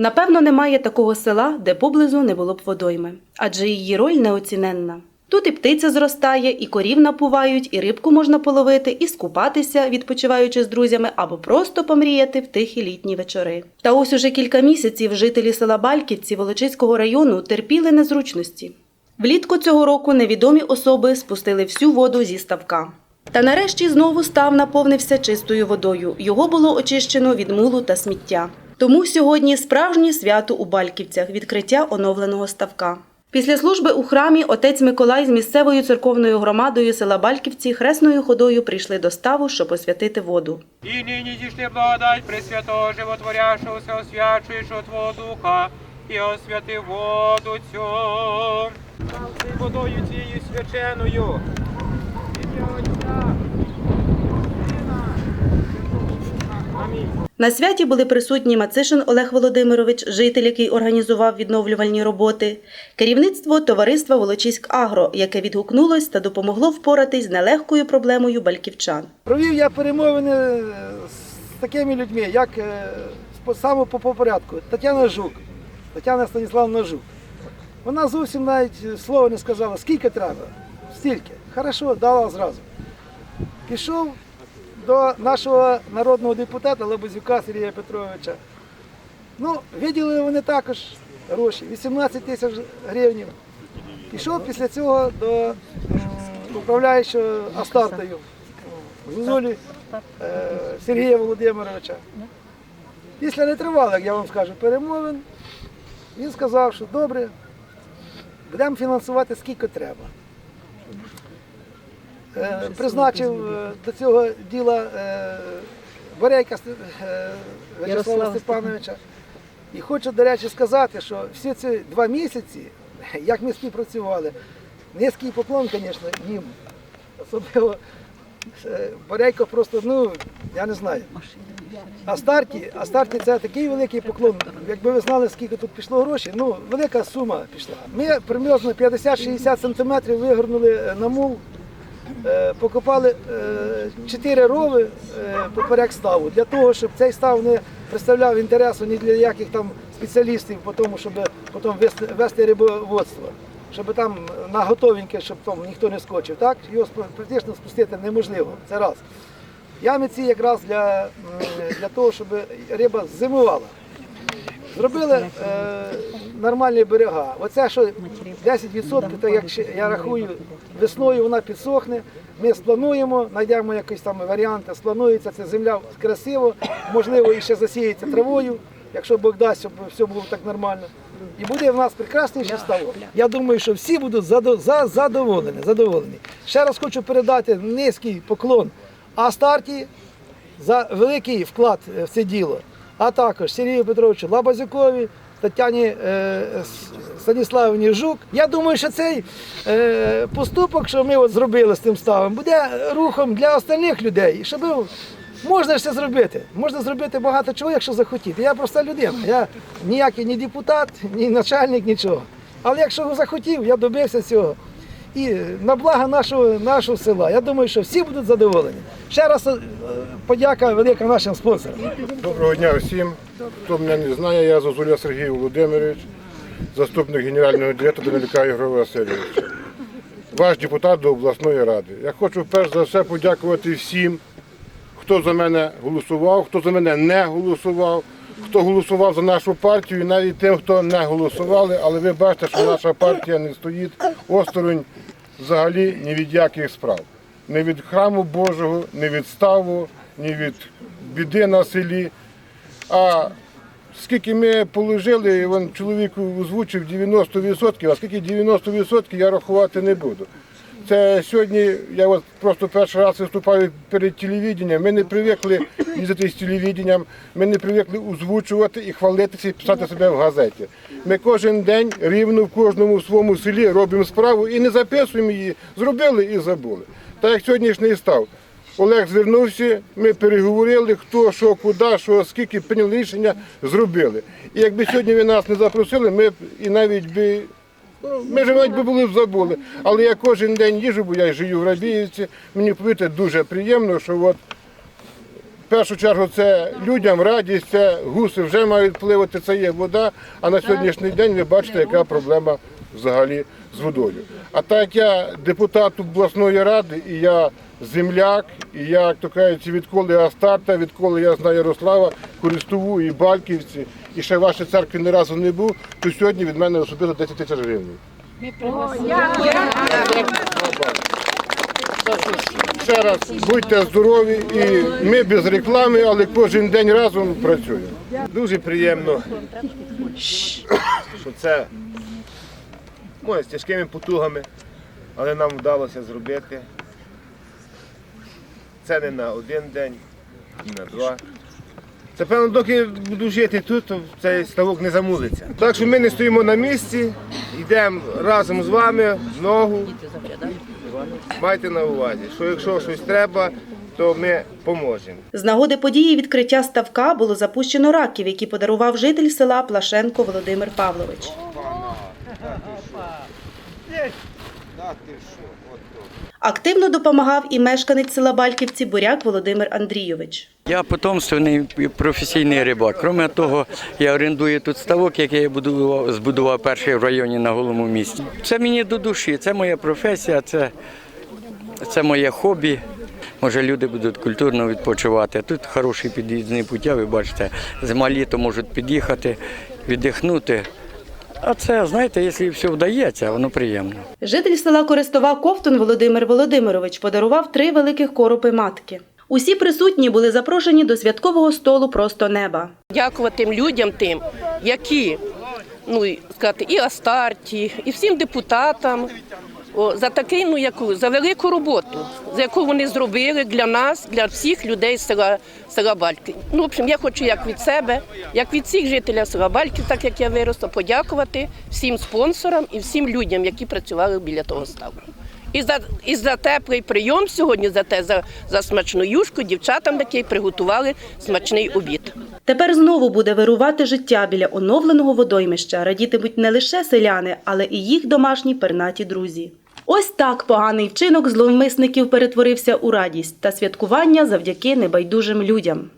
Напевно, немає такого села, де поблизу не було б водойми, адже її роль неоціненна. Тут і птиця зростає, і корів напувають, і рибку можна половити, і скупатися, відпочиваючи з друзями, або просто помріяти в тихі літні вечори. Та ось уже кілька місяців жителі села Бальківці Волочиського району терпіли незручності. Влітку цього року невідомі особи спустили всю воду зі ставка. Та нарешті знову став наповнився чистою водою. Його було очищено від мулу та сміття. Тому сьогодні справжнє свято у Бальківцях відкриття оновленого ставка. Після служби у храмі отець Миколай з місцевою церковною громадою села Бальківці хресною ходою прийшли до ставу, щоб освятити воду. І нині зійшли благодать Пресвятого Животворящого, Всеосвячуючого Твого Духа, і освяти воду цю. Водою цією свяченою. На святі були присутні Мацишин Олег Володимирович, житель, який організував відновлювальні роботи, керівництво товариства Волочиськ Агро, яке відгукнулось та допомогло впоратись з нелегкою проблемою бальківчан. Провів я перемовини е, з такими людьми, як е, саме по, по порядку. Тетяна Жук, Тетяна Станіславовна Жук. Вона зовсім навіть слова не сказала, скільки треба, стільки. Хорошо, дала зразу. Пішов до нашого народного депутата Лабазюка Сергія Петровича. Ну, виділили вони також гроші, 18 тисяч гривень. Пішов після цього до управляючого Астартою Зузулі е, Сергія Володимировича. Після нетривалих, я вам скажу, перемовин, він сказав, що добре, будемо фінансувати скільки треба. Е, Призначив е, до цього діла Борейка е, В'ячеслава Степановича. І хочу, до речі, сказати, що всі ці два місяці, як ми співпрацювали, низький поклон, звісно, їм. Особливо Борейко просто, ну, я не знаю. А старті, а старті це такий великий поклон. Якби ви знали, скільки тут пішло грошей, ну, велика сума пішла. Ми приблизно 50-60 сантиметрів вигорнули на мул, покопали 4 рови е, поперек ставу, для того, щоб цей став не представляв інтересу ні для яких там спеціалістів, по тому, щоб потім вести, рибоводство. Щоб там на готовеньке, щоб там ніхто не скочив. Так? Його практично спустити неможливо. Це раз. Ями ці якраз для, для того, щоб риба зимувала. Зробили е, нормальні берега. Оце, що 10%, то як я рахую, весною вона підсохне. Ми сплануємо, знайдемо якісь там варіанти, спланується ця земля красиво, можливо, і ще засіється травою, якщо Бог дасть, щоб все було так нормально. І буде в нас прекрасний ще ставок. Я думаю, що всі будуть задо- задоволені. задоволені. Ще раз хочу передати низький поклон Астарті за великий вклад в це діло, а також Сергію Петровичу Лабазюкові, Тетяні е, Станіславівні Жук. Я думаю, що цей е, поступок, що ми от зробили з цим ставом, буде рухом для остальних людей, щоб можна все зробити. Можна зробити багато чого, якщо захотіти. Я проста людина. Я ніякий ні депутат, ні начальник, нічого. Але якщо захотів, я добився цього. І на благо нашого, нашого села. Я думаю, що всі будуть задоволені. Ще раз е, подяка велика нашим спонсорам. Доброго дня всім. Хто мене не знає, я Зозуля Сергій Володимирович, заступник генерального директора Данилюка Ігоря Васильовича. Ваш депутат до обласної ради. Я хочу перш за все подякувати всім, хто за мене голосував, хто за мене не голосував, хто голосував за нашу партію, і навіть тим, хто не голосували, але ви бачите, що наша партія не стоїть осторонь взагалі ні від яких справ. Ні від храму Божого, ні від ставу, ні від біди на селі. А скільки ми положили, він чоловіку озвучив 90%, а скільки 90% я рахувати не буду. Це сьогодні я от просто перший раз виступаю перед телевіденням. Ми не привикли їздити з телевіденням, ми не привикли озвучувати і хвалитися і писати себе в газеті. Ми кожен день рівно в кожному своєму селі робимо справу і не записуємо її. Зробили і забули. Так як сьогоднішній став. Олег звернувся, ми переговорили, хто, що, куди, що, скільки прийняли рішення, зробили. І якби сьогодні ви нас не запросили, ми б і навіть би. Ми ж навіть би були б забули. Але я кожен день їжу, бо я живу в Рабіївці. Мені повірте, дуже приємно, що от першу чергу це людям радість, це гуси вже мають пливати, це є вода. А на сьогоднішній день ви бачите, яка проблема взагалі з водою. А так як я депутат обласної ради, і я земляк, і я, як то кажуть, відколи я старта, відколи я знаю Ярослава, Користову і Балківці, і ще в вашій церкві ні разу не був, то сьогодні від мене особисто 10 тисяч гривень. Ще раз будьте здорові і ми без реклами, але кожен день разом працюємо. Дуже приємно, що це може, з тяжкими потугами, але нам вдалося зробити. Це не на один день, не на два. Це певно, доки буду жити тут, то цей ставок не замулиться. Так що ми не стоїмо на місці, йдемо разом з вами в ногу. Майте на увазі, що якщо щось треба, то ми поможемо. З нагоди події відкриття ставка було запущено раків, які подарував житель села Плашенко Володимир Павлович. Активно допомагав і мешканець села Бальківці Буряк Володимир Андрійович. Я потомственний професійний рибак. Крім того, я орендую тут ставок, який я будував, збудував перший в районі на голому місці. Це мені до душі, це моя професія, це, це моє хобі. Може, люди будуть культурно відпочивати. Тут хороший під'їзний путя, ви бачите, зима літо можуть під'їхати, віддихнути. А це, знаєте, якщо все вдається, воно приємно. Житель села Користова Ковтун Володимир Володимирович подарував три великих коропи матки. Усі присутні були запрошені до святкового столу просто неба. дякувати тим людям тим, які ну і сказати, і Астарті, і всім депутатам за такий, ну яку за велику роботу, за яку вони зробили для нас, для всіх людей села села Бальки. Ну, в общем, я хочу як від себе, як від всіх жителів села Бальків, так як я виросла, подякувати всім спонсорам і всім людям, які працювали біля того ставку. І за, і за теплий прийом сьогодні, за те, за, за смачну юшку, дівчатам, які приготували смачний обід. Тепер знову буде вирувати життя біля оновленого водоймища. Радітимуть не лише селяни, але і їх домашні пернаті друзі. Ось так поганий вчинок зловмисників перетворився у радість та святкування завдяки небайдужим людям.